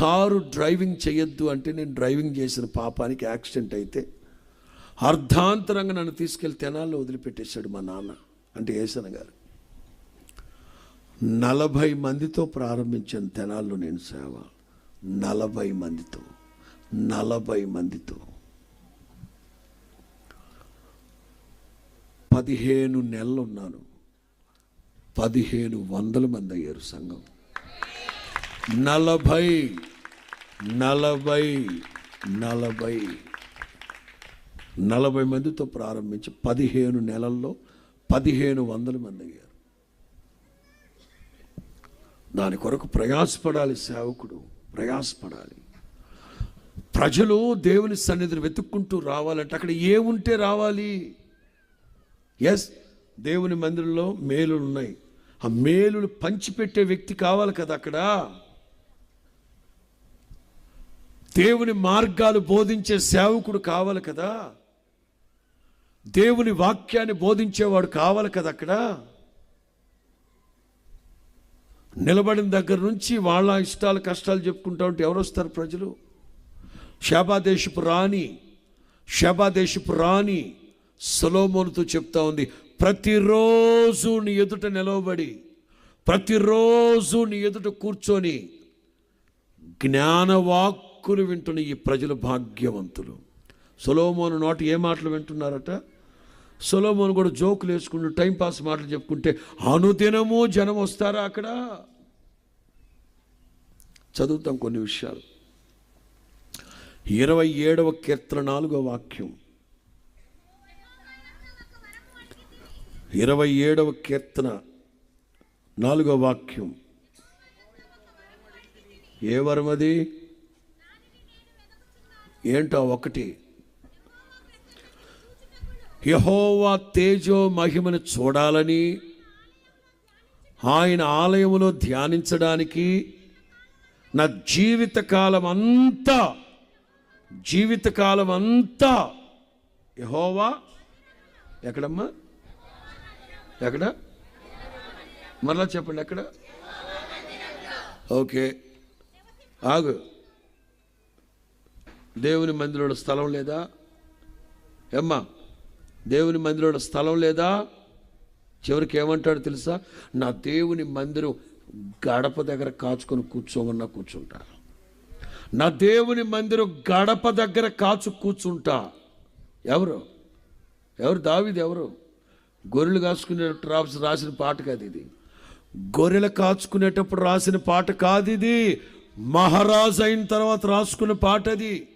Car driving చేయొద్దు అంటే నేను డ్రైవింగ్ చేసిన పాపానికి యాక్సిడెంట్ అయితే అర్ధాంతరంగా నన్ను తీసుకెళ్ళి తెనాల్లో వదిలిపెట్టేశాడు మా నాన్న అంటే ఏసన గారు. నలభై మందితో ప్రారంభించిన తెనాల్లో నేను సేవ. నలభై మందితో నలభై మందితో. పదిహేను నెలలు ఉన్నాను. పదిహేను వందల మంది అయ్యారు సంఘం. నలభై నలభై నలభై నలభై మందితో ప్రారంభించి పదిహేను నెలల్లో పదిహేను వందల మంది అయ్యారు. దాని కొరకు ప్రయాసపడాలి సేవకుడు ప్రయాసపడాలి. ప్రజలు దేవుని సన్నిధిని వెతుక్కుంటూ రావాలంటే అక్కడ ఏముంటే రావాలి? ఎస్ దేవుని మందిరంలో మేలులు ఉన్నాయి. ఆ మేలులు పంచిపెట్టే వ్యక్తి కావాలి కదా అక్కడ. దేవుని మార్గాలు బోధించే సేవకుడు కావాలి కదా? దేవుని వాక్యాన్ని బోధించేవాడు కావాలి కదా అక్కడ? నిలబడిన దగ్గర నుంచి వాళ్ళ ఇష్టాలు కష్టాలు చెప్పుకుంటా ఉంటే ఎవరు వస్తారు ప్రజలు? శాబాదేశపు రాణి శాబాదేశపు రాణి సొలోమోనుతో చెప్తా ఉంది ప్రతిరోజు నీ ఎదుట నిలవబడి ప్రతిరోజు నీ ఎదుట కూర్చొని వాక్కులు వింటున్న ఈ ప్రజలు భాగ్యవంతులు. సొలోమోను నోటి ఏ మాటలు వింటున్నారట? సొలోమోను కూడా జోకులు వేసుకుంటూ టైంపాస్ మాటలు చెప్పుకుంటే అనుదినము జనం వస్తారా అక్కడ? చదువుతాం కొన్ని విషయాలు. ఇరవై ఏడవ కీర్తన నాలుగో వాక్యం. ఇరవై ఏడవ కీర్తన నాలుగో వాక్యం. ఏ వరం అది ఏంటో ఒకటి? యహోవా తేజో మహిమను చూడాలని ఆయన ఆలయములో ధ్యానించడానికి నా జీవితకాలం అంతా జీవితకాలం అంతా యహోవా ఎక్కడమ్మా? ఎక్కడ? మరలా చెప్పండి ఎక్కడ? ఓకే. ఆగు. దేవుని మందిరంలో స్థలం లేదా? ఏమ్మా దేవుని మందిరంలో స్థలం లేదా? చివరికి ఏమంటాడు తెలుసా? నా దేవుని మందిరం గడప దగ్గర కాచుకొని కూర్చోమన్నా కూర్చుంటా. నా దేవుని మందిరం గడప దగ్గర కాచు కూర్చుంటా. ఎవరు? ఎవరు? దావిది ఎవరు? గొర్రెలు కాచుకునేటప్పుడు ట్రాప్స్ రాసిన పాట కాదు ఇది. గొర్రెలు కాచుకునేటప్పుడు రాసిన పాట కాదు ఇది. మహారాజు అయిన తర్వాత రాసుకున్న పాట అది.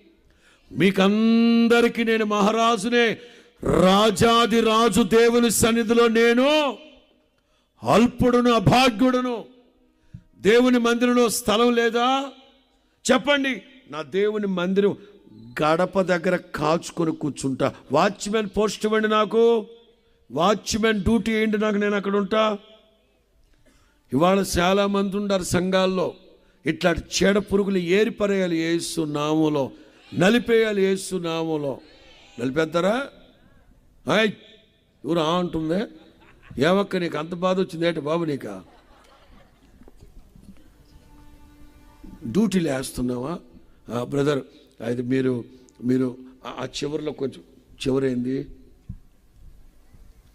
మీకందరికీ నేను మహారాజునే రాజాది రాజు దేవుని సన్నిధిలో నేను అల్పుడును అభాగ్యుడును. దేవుని మందిరంలో స్థలం లేదా? చెప్పండి. నా దేవుని మందిరం గడప దగ్గర కాచుకొని కూర్చుంటా. వాచ్మెన్ పోస్ట్ ఇవ్వండి నాకు. వాచ్మెన్ డ్యూటీ ఏంటి నాకు? నేను అక్కడ ఉంటా. ఇవాళ చాలా మంది ఉన్నారు సంఘాల్లో. ఇట్లాంటి చెడ పురుగులు ఏరిపరేయాలి ఏసు నామంలో. నలిపేయాలి ఏసు నామంలో. నలిపేస్తారా? ఆయ్ ఎవరు ఆ ఉంటుంది ఏమక్క నీకు అంత బాధ వచ్చింది ఏంటి బాబు నీక? డ్యూటీలు వేస్తున్నావా? బ్రదర్ అయితే మీరు మీరు ఆ- చివరిలో కొంచెం చివరైంది.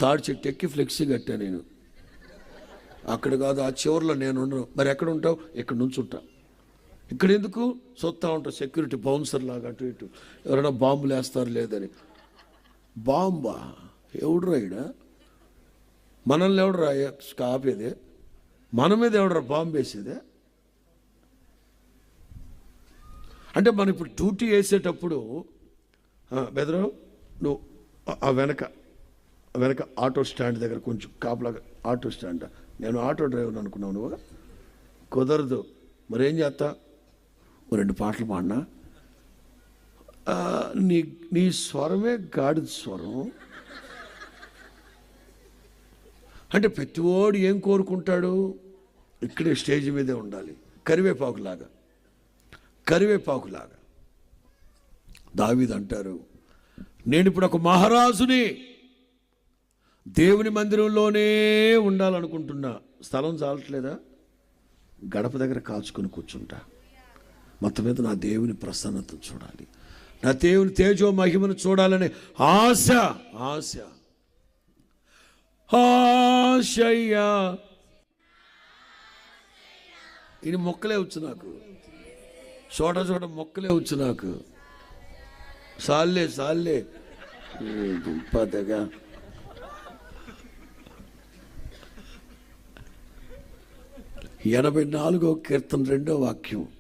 తాడి చెట్టు ఎక్కి ఫ్లెక్సీ కట్టా నేను. అక్కడ కాదు ఆ చివరిలో నేను ఉండను. మరి ఎక్కడ ఉంటావు? ఇక్కడ నుంచి ఉంటా ఇక్కడ ఎందుకు చూస్తూ ఉంటా సెక్యూరిటీ బౌన్సర్ లాగా అటు ఇటు. ఎవరైనా బాంబులు వేస్తారు లేదని. బాంబా? ఎవడురా ఈడ? మనల్ని ఎవడురా ఆపేదే? మన మీద ఎవడరా బాంబు వేసేదే? అంటే మనం ఇప్పుడు డ్యూటీ వేసేటప్పుడు ఆ, బెదరు నువ్వు ఆ- వెనక వెనక ఆటో స్టాండ్ దగ్గర కొంచెం కాపలాగా ఆటో స్టాండ్. నేను ఆటో డ్రైవర్ అనుకున్నావు నువ్వు. కుదరదు. మరేం చేస్తా? రెండు పాటలు పాడినా. నీ నీ స్వరమే గాడిద స్వరం. అంటే ప్రతివాడు ఏం కోరుకుంటాడు? ఇక్కడే స్టేజ్ మీదే ఉండాలి. కరివేపాకులాగా. కరివేపాకులాగా. దావీదు అంటారు నేను ఇప్పుడు ఒక మహారాజుని దేవుని మందిరంలోనే ఉండాలనుకుంటున్నా. స్థలం చాలట్లేదా? గడప దగ్గర కాచుకొని కూర్చుంటా. మొత్తం మీద నా దేవుని ప్రసన్నతను చూడాలి. నా దేవుని తేజో మహిమను చూడాలనే ఆశ ఆశ. ఆశయ్యా. ఇది మొక్కలే వచ్చు నాకు. చోట చోట మొక్కలే వచ్చు నాకు. సాల్లే సాల్లే. దుంపదగా ఎనభై నాలుగో కీర్తన రెండో వాక్యం.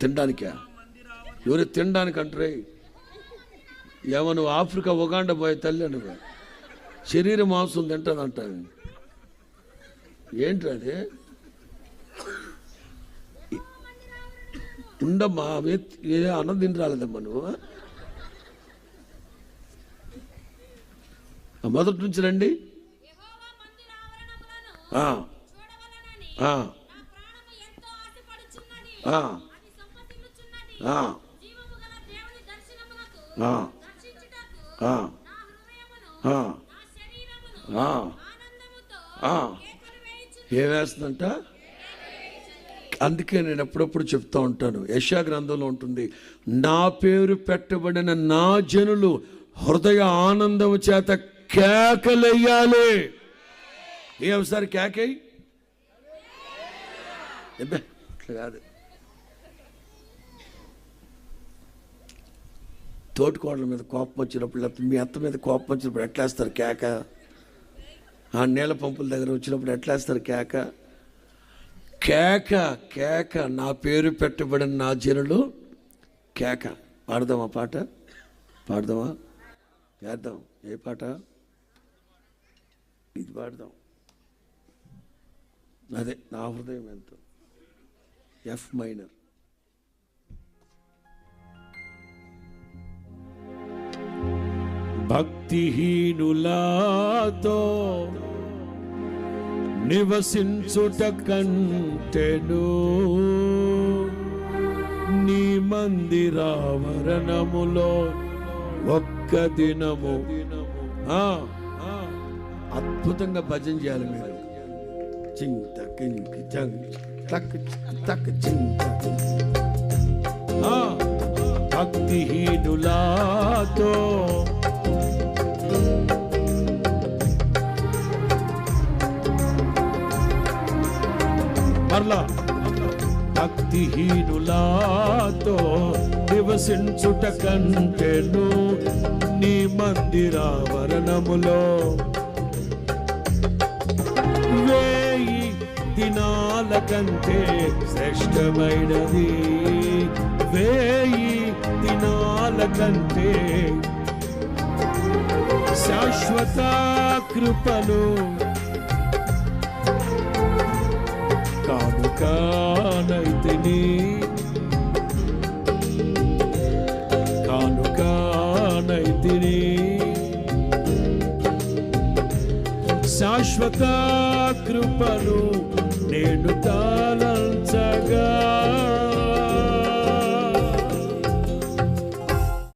తినడానికా? ఎవరు తినడానికి అంటారే ఏమో నువ్వు ఆఫ్రికా ఉగాండ పోయే తల్లి నువ్వు శరీర మాంసం తింటానంట ఏంటి అది? ఉండమ్మా అవే ఏదో అన్నం రాలేదమ్మా నువ్వు? మొదటి నుంచి రండి. ఆ, ఆ, ఏమేస్తుందంట అందుకే నేను ఎప్పుడప్పుడు చెప్తా ఉంటాను. యశా గ్రంథంలో ఉంటుంది నా పేరు పెట్టబడిన నా జనులు హృదయ ఆనందం చేత కేకలెయ్యాలి. ఏ ఒకసారి కేకై కాదు. తోటికోడల మీద కోపం వచ్చినప్పుడు లేకపోతే మీ అత్త మీద కోపం వచ్చినప్పుడు ఎట్లా వేస్తారు కేక? ఆ నీళ్ళ పంపుల దగ్గర వచ్చినప్పుడు ఎట్లా వేస్తారు కేక? కేక కేక నా పేరు పెట్టబడిన నా జనులు కేక. పాడదామా పాట? పాడదామా? వేద్దాం. ఏ పాట? ఇది పాడదాం. అదే నా హృదయం ఎంతో? ఎఫ్ మైనర్ భక్తిహీనులాతో నివసించుట కంటెను నీ మందిరావరణములో ఒక్క దినము. అద్భుతంగా భజన చేయాలి మీరు. చింత కింకి తక్ చింత ఆ, భక్తిహీనులాతో మరలా భక్తిహీనులాతో నివసించుట కంటేను నీ మందిరావరణములో. వేయి దినాల కంటే శ్రేష్టమైనది. వేయి దినాల కంటే శాశ్వత కృపను శాశ్వత కృపను నేను